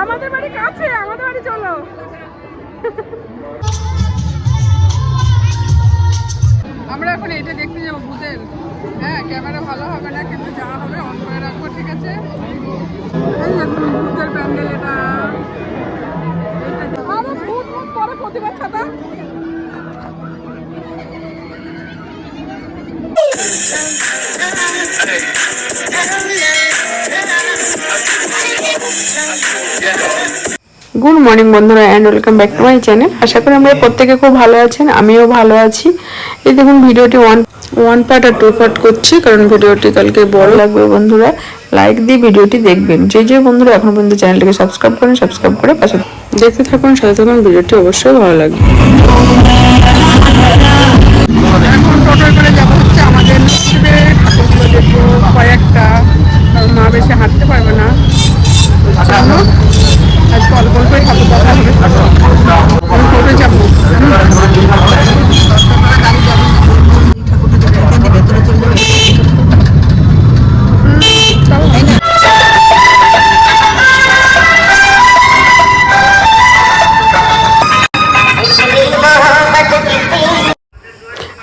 আমাদের বাড়ি কাছে আমাদের বাড়ি চলো আমরা এখন এটা দেখতে যাব ভূতের হ্যাঁ ক্যামেরা ভালো হবে না কিন্তু যা হবে অন করে রাখব ঠিক আছে এই দেখুন ভূতের প্যান্ডেল এটা আরে ভূত ভূত পরে প্রতিবাদ খাতা গুড মর্নিং বন্ধুরা and welcome back to my channel আশা করি আমরা প্রত্যেকে খুব ভালো আছেন, আমিও ভালো আছি। এই দেখুন, ভিডিওটি ওয়ান ওয়ান পার্ট আর টু পার্ট করছি, কারণ ভিডিওটি কালকে বড় লাগবে বন্ধুরা। লাইক দিয়ে ভিডিওটি দেখবেন। যে যে বন্ধুরা এখন পর্যন্ত চ্যানেলটিকে সাবস্ক্রাইব করেন সাবস্ক্রাইব করে পাশে দেখতে থাকুন, সাথে থাকুন, ভিডিওটি অবশ্যই ভালো লাগবে। আমাদের কয়েকটা মা বেশি হাঁটতে পারবে না। জন্য আজকে অল্প অল্পই খাব কথা হবে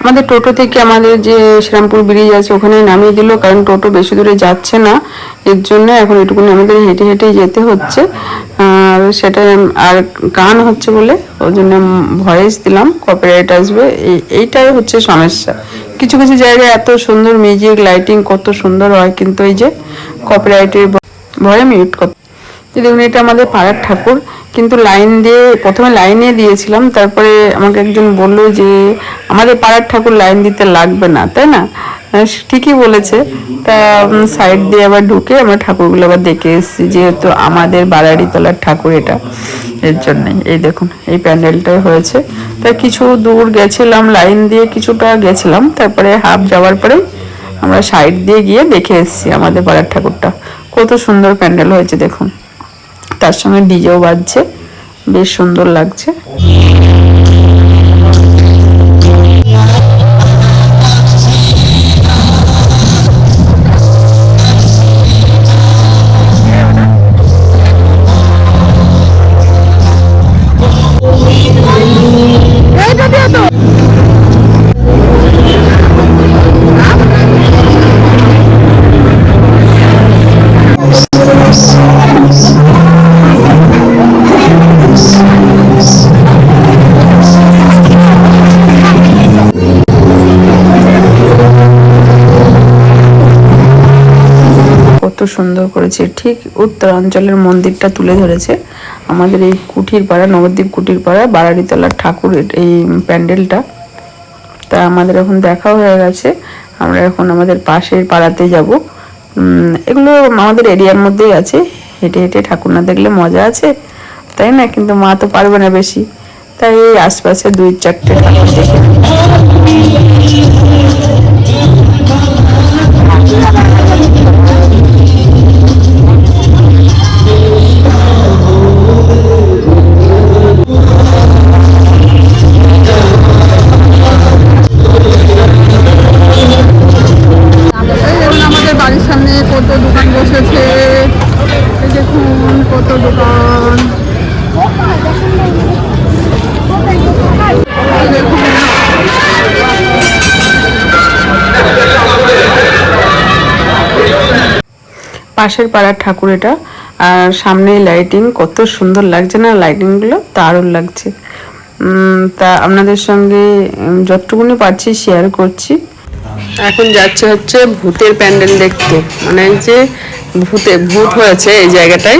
আমাদের টোটো থেকে আমাদের যে শ্রীরামপুর ব্রিজ আছে, ওখানে নামিয়ে দিল। কারণ টোটো বেশি দূরে যাচ্ছে না। এর জন্য এখন এটুকুনি আমাদের হেঁটে হেঁটে যেতে হচ্ছে। আর সেটা আর গান হচ্ছে বলে ওই জন্য ভয়েস দিলাম কপিরাইট আসবে। এই, এইটাই হচ্ছে সমস্যা। কিছু কিছু জায়গায় এত সুন্দর মিউজিক লাইটিং কত সুন্দর হয়, কিন্তু এই যে কপিরাইটের ভয়ে মিউট করতে এই দেখুন, এটা আমাদের পাড়ার ঠাকুর, কিন্তু লাইন দিয়ে, প্রথমে লাইনে দিয়েছিলাম, তারপরে আমাকে একজন বলল যে, আমাদের পাড়ার ঠাকুর লাইন দিতে লাগবে না তাই না? ঠিকই বলেছে। তা সাইড দিয়ে আবার ঢুকে আমরা ঠাকুরগুলো আবার দেখে এসেছি, যেহেতু আমাদের বাড়ারি তলার ঠাকুর এটা, এর জন্যই। এই দেখুন, এই প্যান্ডেলটাই হয়েছে। তা, কিছু দূর গেছিলাম, লাইন দিয়ে কিছুটা গেছিলাম, তারপরে হাফ যাওয়ার পরে আমরা সাইড দিয়ে গিয়ে দেখে এসেছি আমাদের পাড়ার ঠাকুরটা। কত সুন্দর প্যান্ডেল হয়েছে, দেখুন। তার সঙ্গে ডিজেও বাজছে। বেশ সুন্দর লাগছে। সুন্দর করেছে। ঠিক উত্তরাঞ্চলের মন্দিরটা তুলে ধরেছে। আমাদের এই কুঠির পাড়া নবদ্বীপ কুঠির পাড়া বারাড়িতলার ঠাকুরের এই প্যান্ডেলটা। তা আমাদের এখন দেখা হয়ে গেছে। আমরা এখন আমাদের পাশের পাড়াতে যাব। এগুলো আমাদের এরিয়ার মধ্যেই আছে। হেঁটে হেঁটে ঠাকুর না দেখলে মজা আছে। তাই না? কিন্তু মা তো পারবে না বেশি। তাই এই আশপাশে দুই চারটে ঠাকুর দেখে পাশের পাড়ার ঠাকুর এটা। আর সামনে লাইটিং কত সুন্দর লাগছে না লাইটিংগুলো দারুণ লাগছে। তা আপনাদের সঙ্গে যতটুকুনি পারছি শেয়ার করছি। এখন যাচ্ছে হচ্ছে ভূতের প্যান্ডেল দেখতে। মানে যে ভূতে, ভূত হয়েছে এই জায়গাটায়।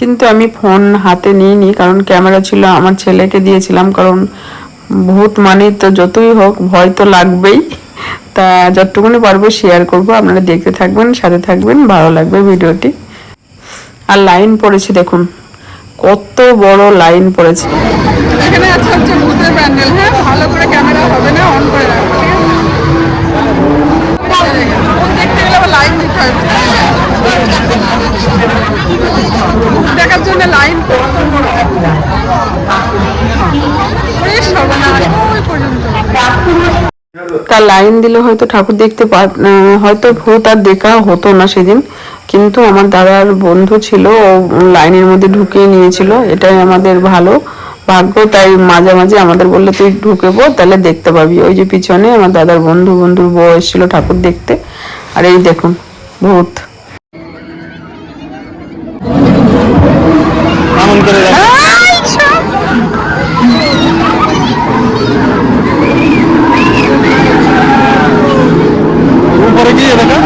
কিন্তু আমি ফোন হাতে নিইনি, কারণ ক্যামেরা ছিল, আমার ছেলেকে দিয়েছিলাম। কারণ ভূত মানে তো যতই হোক, ভয় তো লাগবেই। তা যতটুকুনি পারব শেয়ার করব। আপনারা দেখতে থাকবেন, সাথে থাকবেন, ভালো লাগবে ভিডিওটি। আর লাইন পড়েছে দেখুন, কত বড় লাইন পড়েছে। এখানে আছে হচ্ছে ভূতের প্যান্ডেল হ্যাঁ? ভালো করে ক্যামেরা হবে না? অন করে তার লাইন দিলে হয়তো ঠাকুর দেখতে পার হয়তো ভূত আর দেখা হতো না সেদিন, কিন্তু আমার দাদার বন্ধু ছিল, ও লাইনের মধ্যে ঢুকিয়ে নিয়েছিল, এটাই আমাদের ভালো। ভাগ্য, তাই মাঝে মাঝে আমাদের বললে, তুই ঢুকে পড়, তাহলে দেখতে পাবি। ওই যে পিছনে আমার দাদার বন্ধু, বন্ধুর বউ এসেছিল ঠাকুর দেখতে। আর এই দেখুন, ভূত। করে দেখো। উপরে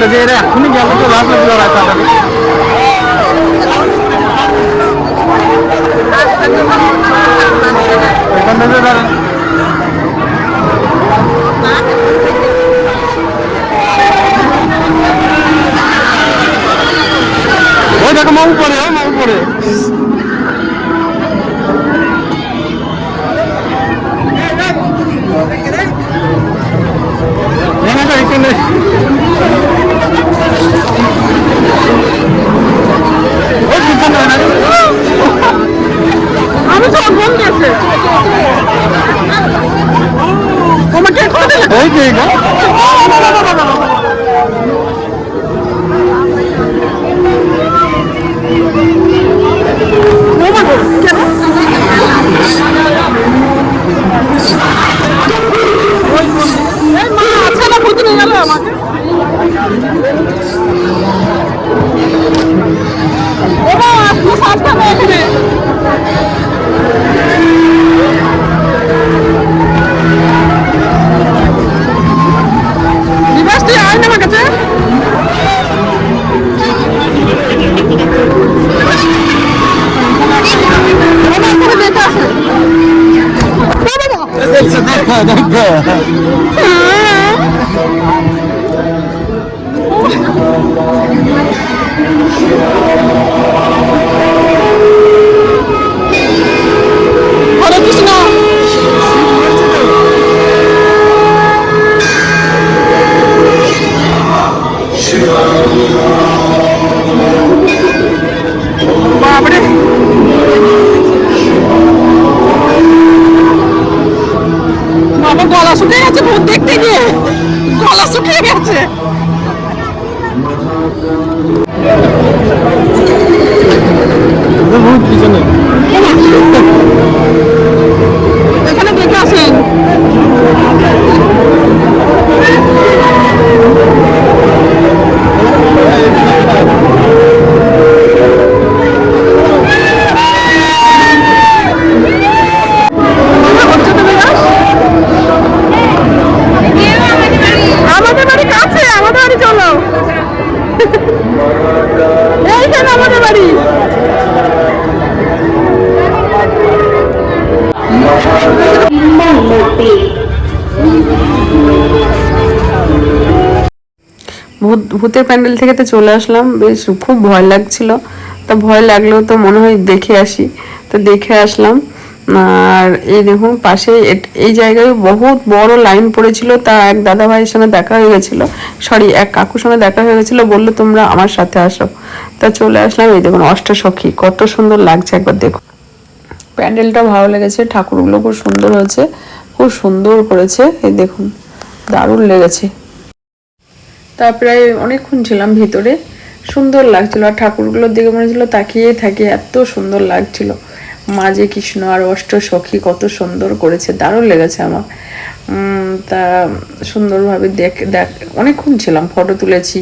বাইরে যে এরা এখনই গেল তো লাস্ট লাগল রাখা এখান থেকে দাঁড়ান। ওই দেখো মা উপরে মা উপরে। আমি তো বন্ধু আছে তোমাকে এই যে না আমাকে? ভূত, ভূতের প্যান্ডেল থেকে তো চলে আসলাম। বেশ খুব ভয় লাগছিল। তা ভয় লাগলেও তো মনে হয় দেখে আসি। তো দেখে আসলাম। আর এই দেখুন, পাশে এই জায়গায় বহুত বড় লাইন পড়েছিল। তা এক দাদা ভাইয়ের সঙ্গে দেখা হয়ে গেছিল। সরি, এক কাকুর সঙ্গে দেখা হয়ে গেছিল। বলল, তোমরা আমার সাথে আসো। তা চলে আসলাম। এই দেখুন, অষ্টসখী। কত সুন্দর লাগছে একবার দেখুন। প্যান্ডেলটা ভালো লেগেছে। ঠাকুরগুলো খুব সুন্দর হয়েছে। খুব সুন্দর করেছে। এই দেখুন, দারুণ লেগেছে। তা প্রায় অনেকক্ষণ ছিলাম ভিতরে। সুন্দর লাগছিল আর ঠাকুরগুলোর দিকে মনে হচ্ছিল তাকিয়ে থাকি, এত সুন্দর লাগছিল। মাঝে কৃষ্ণ আর অষ্ট সখী কত সুন্দর করেছে, দারুণ লেগেছে আমার। তা সুন্দরভাবে দেখ দেখ, অনেকক্ষণ ছিলাম ফটো তুলেছি,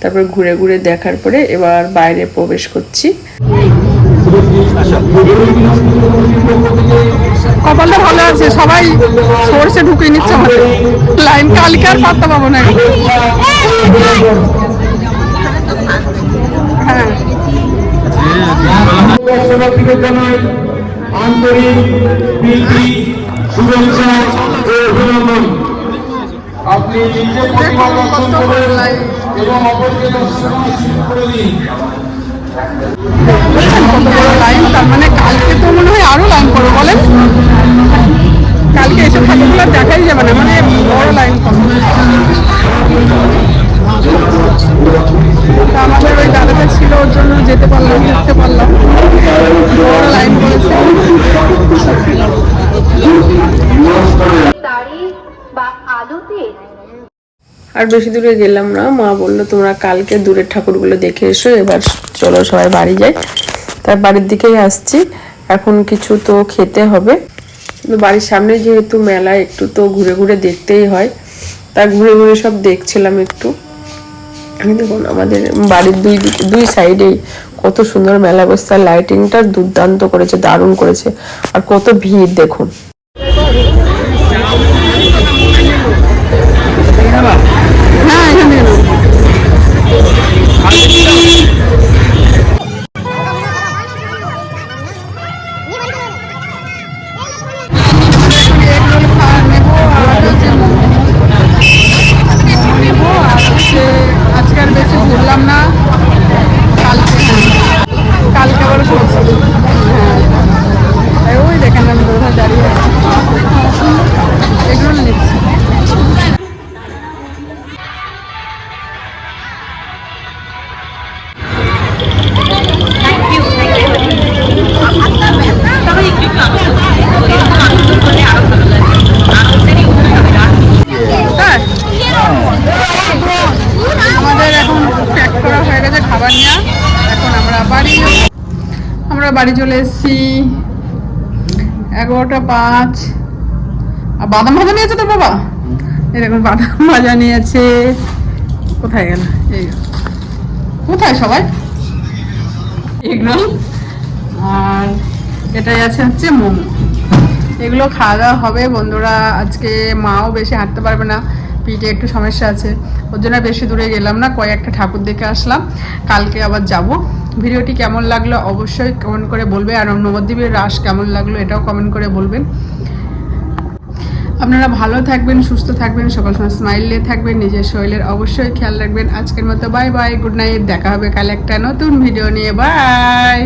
তারপর ঘুরে ঘুরে দেখার পরে এবার বাইরে প্রবেশ করছি। কপালটা ভালো আছে সবাই সরষে ঢুকে নিচ্ছে আমাদের। লাইন কালকে আর পাত্তা পাবো না। হ্যাঁ আন্তরিক প্রীতি শুভেচ্ছা ও অভিনন্দন আপনি নিজে প্রতিমা দর্শন করুন এবং অপরকে দর্শন করে দিন। কত বড় লাইন মানে কালকে তো মনে হয় আরও লাইন করব বলেন কালকে এসব দেখাই যাবে না মানে বড় লাইন আমাদের ওই দাদাটা ছিল ওর জন্য যেতে পারলাম দেখতে পারলাম বড় লাইন করেছে বা আলুতে আর বেশি দূরে গেলাম না। মা বলল, তোমরা কালকে দূরের ঠাকুরগুলো দেখে এসো, এবার চলো সবাই বাড়ি যাই। তার বাড়ির দিকেই আসছি। এখন কিছু তো খেতে হবে। বাড়ির সামনে যেহেতু মেলা, একটু তো ঘুরে ঘুরে দেখতেই হয়। তা ঘুরে ঘুরে সব দেখছিলাম একটু। দেখুন, আমাদের বাড়ির দুই দিকে, দুই সাইডেই কত সুন্দর মেলা বসছে আর লাইটিংটা দুর্দান্ত করেছে, দারুণ করেছে। আর কত ভিড়, দেখুন। এখন আমরা বাড়ি আমরা বাড়ি চলে এসেছি এগারোটা পাঁচ। আর বাদাম ভাজা নিয়েছে তোর বাবা? এরকম বাদাম ভাজা নিয়েছে। কোথায় গেল? এই কোথায় সবাই? এগরোল। আর এটাই আছে হচ্ছে মোমো। এগুলো খাওয়া দাওয়া হবে। বন্ধুরা, আজকে মাও বেশি হাঁটতে পারবে না। পিঠে একটু সমস্যা আছে। ওর জন্য বেশি দূরে গেলাম না কয়েকটা ঠাকুর দেখে আসলাম। কালকে আবার যাব। ভিডিওটি কেমন লাগল অবশ্যই কমেন্ট করে বলবে, আর নবদ্বীপের রাস কেমন লাগল এটাও কমেন্ট করে বলবেন আপনারা ভালো থাকবেন, সুস্থ থাকবেন, সকাল সময় স্মাইল নিয়ে থাকবেন, নিজের শরীরের অবশ্যই খেয়াল রাখবেন। আজকের মতো বাই বাই গুড নাইট দেখা হবে কাল একটা নতুন ভিডিও নিয়ে। বাই